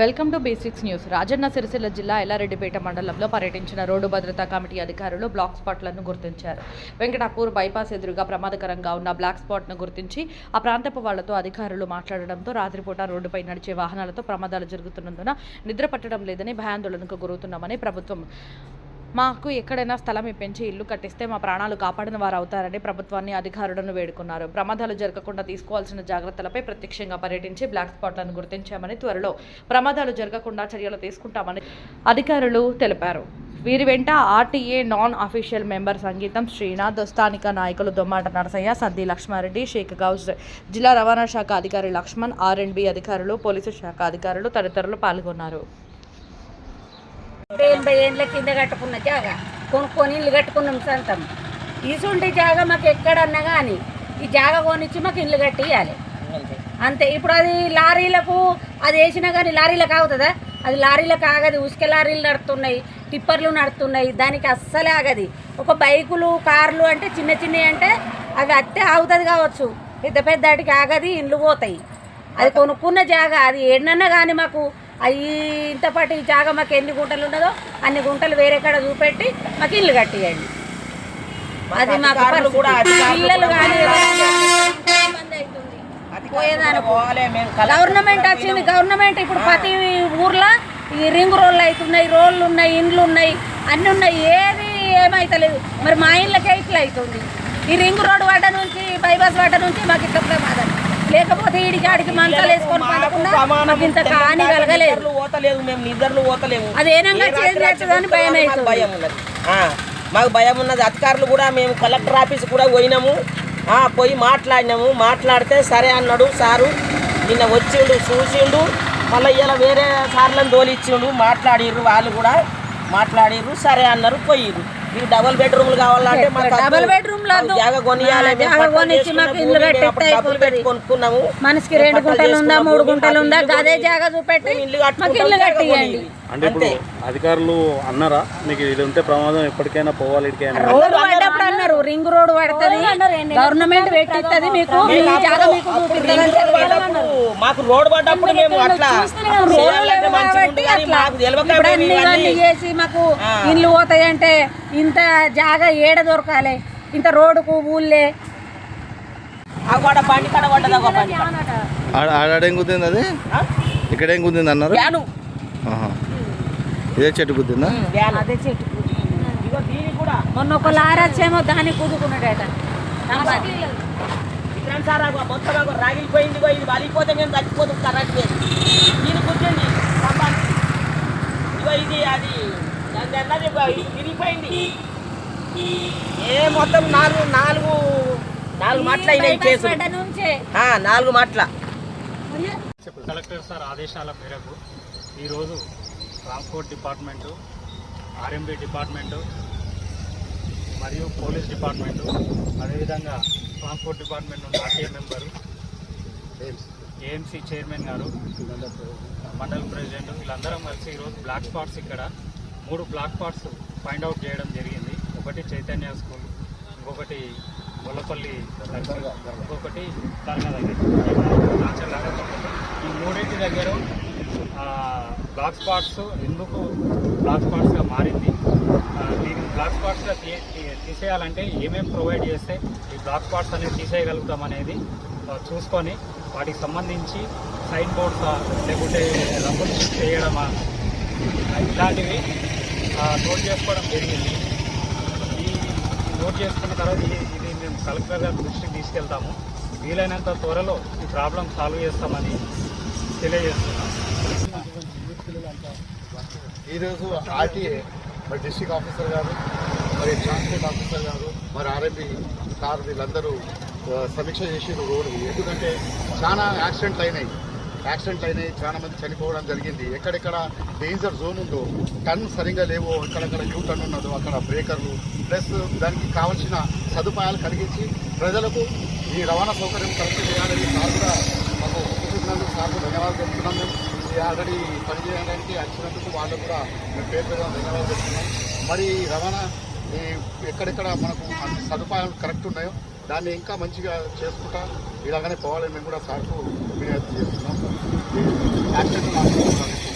Welcome to basics news. Rajanna Sircilla జిల్లా ఎల్లారెడ్డిపేట మండలంలో పర్యటించిన రోడ్డు భద్రతా కమిటీ అధికారులు బ్లాక్ స్పాట్లను గుర్తించారు. వెంకటాపూర్ బైపాస్ ఎదురుగా ప్రమాదకరంగా ఉన్న బ్లాక్ స్పాట్ను గుర్తించి ఆ ప్రాంతపు వాళ్ళతో అధికారులు మాట్లాడడంతో రాత్రిపూట రోడ్డుపై నడిచే వాహనాలతో ప్రమాదాలు జరుగుతున్నందున నిద్ర పట్టడం లేదని భయాందోళనకు గురవుతున్నామని ప్రభుత్వం మాకు ఎక్కడైనా స్థలం ఇప్పించి ఇల్లు కట్టిస్తే మా ప్రాణాలు కాపాడిన వారు అవుతారని ప్రభుత్వాన్ని అధికారులను వేడుకున్నారు. ప్రమాదాలు జరగకుండా తీసుకోవాల్సిన జాగ్రత్తలపై ప్రత్యక్షంగా పర్యటించి బ్లాక్ స్పాట్లను గుర్తించామని త్వరలో ప్రమాదాలు జరగకుండా చర్యలు తీసుకుంటామని అధికారులు తెలిపారు. వీరి వెంట ఆర్టీఏ నాన్ అఫీషియల్ మెంబర్ సంగీతం శ్రీనాథ్ స్థానిక నాయకులు దొమ్మాట నరసయ్య సద్ది లక్ష్మారెడ్డి షేక్ గౌజ్ జిల్లా రవాణా శాఖ అధికారి లక్ష్మణ్ ఆర్ అండ్ బి అధికారులు పోలీసు శాఖ అధికారులు తదితరులు పాల్గొన్నారు. ఎనభై ఏండ్ల కింద కట్టుకున్న జాగా. కొనుక్కొని ఇల్లు కట్టుకున్నాం సొంతం. ఇసుంటి జాగా మాకు ఎక్కడన్నా కానీ ఈ జాగా కొనిచ్చి మాకు ఇల్లు కట్టియాలి అంతే. ఇప్పుడు అది లారీలకు అది వేసినా కానీ లారీలకు ఆగుతుందా? అది లారీలకు ఆగది. ఉసుక లారీలు నడుతున్నాయి టిప్పర్లు నడుతున్నాయి. దానికి అస్సలే ఆగది. ఒక బైకులు కార్లు అంటే చిన్న చిన్నవి అంటే అవి అత్తే ఆగుతుంది కావచ్చు. పెద్ద పెద్ద వాటికి ఆగది ఇండ్లు పోతాయి. అది కొనుక్కున్న జాగా. అది ఏడనన్నా కానీ మాకు అవి ఇంతపాటు ఈ జాగా మాకు ఎన్ని గుంటలు ఉన్నదో అన్ని గుంటలు వేరే కాడ చూపెట్టి మాకు ఇల్లు కట్టియండి. అది మాకు పిల్లలు కానీ గవర్నమెంట్ వచ్చింది గవర్నమెంట్ ఇప్పుడు ప్రతి ఊర్లో ఈ రింగ్ రోడ్లు అవుతున్నాయి రోడ్లు ఉన్నాయి ఇండ్లు ఉన్నాయి అన్నీ ఉన్నాయి ఏది ఏమైతలేదు. మరి మా ఇళ్ళకే ఇట్లా అవుతుంది ఈ రింగ్ రోడ్ వాట నుంచి బైపాస్ వాట నుంచి మాకు ఇట్లా ప్రమాదం. లేకపోతే ఈడికి ఆడికి మంచాలు వేసుకొని పడకుండా ఇంత కాని కలగలేదు. పోతలేదు మేము నిద్రలు పోతలేము. అది ఏనంగా ఏ రాత్రి చేంజ్ చేస్తుందని భయం భయం ఉన్నది. మాకు భయం ఉన్నది. అధికారులు కూడా మేము కలెక్టర్ ఆఫీస్ కూడా పోయినాము. పోయి మాట్లాడినాము. మాట్లాడితే సరే అన్నాడు సారు. నిన్న వచ్చిండు చూసిండు. మళ్ళీ ఇలా వేరే సార్లను తోలిచ్చిండు. మాట్లాడిర్రు వాళ్ళు కూడా. మాట్లాడిర్రు సరే అన్నారు పోయిర్రు. మీకు డబుల్ బెడ్రూమ్లు కావాలంటే. డబుల్ బెడ్రూమ్ కొనుక్కున్నాము. మనిషికి రెండు గుంటలు ఉందా మూడు గుంటలు ఉందా అదే జాగా చూపెట్టి ఇల్లు కట్టియండి. అంటే ఇప్పుడు అధికారులు అన్నారా? మీకు ఇది ఉంటే ప్రమాదం ఎప్పటికైనా పోవాలి పడ్డప్పుడు అన్నారు రింగ్ రోడ్ పడుతుంది. గవర్నమెంట్ పెట్టిస్తుంది మీకు మీకు రోడ్ పడ్డప్పుడు మేము అట్లా ఇవన్నీ చేసి మాకు ఇల్లు పోతాయంటే ఇంత జాగా ఏడ దొరకాలి? ఇంత రోడ్డుకు ఊళ్ళే? ఆ గోడ బండి కాడ పడ్డది ఒక బండి ఆడ ఆడేం గుద్దింది అది? ఇక్కడ ఏం గుద్దింది అన్నారు. ఇదే చెట్టు వ్యాను. అదే చెట్టు ఇగో దీని కూడా మొన్న ఒక లారీ వచ్చేమో దాన్ని కూదుకున్నాడట. విక్రమ్ సార్ మొత్తం రాగిలిపోయింది ఇది వలిపోతే కరెక్ట్ దీని కూర్చోండి స్తంభానికి. ఇగో ఇది అది దాని విరిగిపోయింది. ఏ మొత్తం నాలుగు నాలుగు నాలుగు మట్ల అయినాయి నాలుగు మట్ల. కలెక్టర్ సార్ ఆదేశాల మేరకు ఈరోజు ట్రాన్స్పోర్ట్ డిపార్ట్మెంటు ఆర్ఎంబి డిపార్ట్మెంటు మరియు పోలీస్ డిపార్ట్మెంటు అదేవిధంగా ట్రాన్స్పోర్ట్ డిపార్ట్మెంట్ నుండి ఆర్టీఏ మెంబరు ఏఎంసీ చైర్మన్ గారు మండల ప్రెసిడెంట్ వీళ్ళందరం కలిసి ఈరోజు బ్లాక్ స్పాట్స్ ఇక్కడ మూడు బ్లాక్ స్పాట్స్ ఫైండ్ అవుట్ చేయడం జరిగింది. ఒకటి చైతన్య స్కూల్ ఇంకొకటి గొల్లపల్లి ఇంకొకటి దర్గా దగ్గర. ఈ మూడింటి దగ్గర బ్లాక్ స్పాట్స్ ఎందుకు బ్లాక్ స్పాట్స్గా మారింది? బ్లాక్ స్పాట్స్గా తీ తీసేయాలంటే ఏమేమి ప్రొవైడ్ చేస్తే ఈ బ్లాక్ స్పాట్స్ అనేది తీసేయగలుగుతాం అనేది చూసుకొని వాటికి సంబంధించి సైన్ బోర్డ్స్ లేకుంటే రంగులు చేయడమా ఇలాంటివి నోట్ చేసుకోవడం జరిగింది. ఈ నోట్ చేసుకున్న తర్వాత ఇది ఇది మేము కలెక్టర్ గారి దృష్టికి తీసుకెళ్తాము. వీలైనంత త్వరలో ఈ ప్రాబ్లం సాల్వ్ చేస్తామని తెలియజేస్తున్నాం. ఈరోజు ఆర్టీఏ మరి డిస్టిక్ ఆఫీసర్ గారు మరి ట్రాన్స్పోర్ట్ ఆఫీసర్ గారు మరి ఆర్ఎంపీ సార్ వీళ్ళందరూ సమీక్ష చేసి రోడ్డు ఎందుకంటే చాలా యాక్సిడెంట్లు అయినాయి. యాక్సిడెంట్లు అయినాయి చాలా మంది చనిపోవడం జరిగింది. ఎక్కడెక్కడ డేంజర్ జోన్ ఉందో టర్న్ సరిగా లేవో ఎక్కడెక్కడ యూ టర్న్ ఉన్నదో అక్కడ బ్రేకర్లు ప్లస్ దానికి కావాల్సిన సదుపాయాలు కలిగించి ప్రజలకు ఈ రవాణా సౌకర్యం కరెక్ట్ చేయాలని సార్ కూడా మాకు చూపిస్తున్నందుకు సార్కు ధన్యవాదాలు చెప్తున్నాం మేము ఇది ఆల్రెడీ పనిచేయడానికి వచ్చినందుకు వాళ్ళకు కూడా మేము పేరు పేరు ధన్యవాదాలు చెప్తున్నాం. మరి రవాణా ఈ ఎక్కడెక్కడ మనకు అన్ని సదుపాయాలు కరెక్ట్ ఉన్నాయో దాన్ని ఇంకా మంచిగా చేసుకుంటా ఇలాగనే పోవాలని మేము కూడా సార్కు ఫిర్యాదు చేస్తున్నాం. యాక్సిడెంట్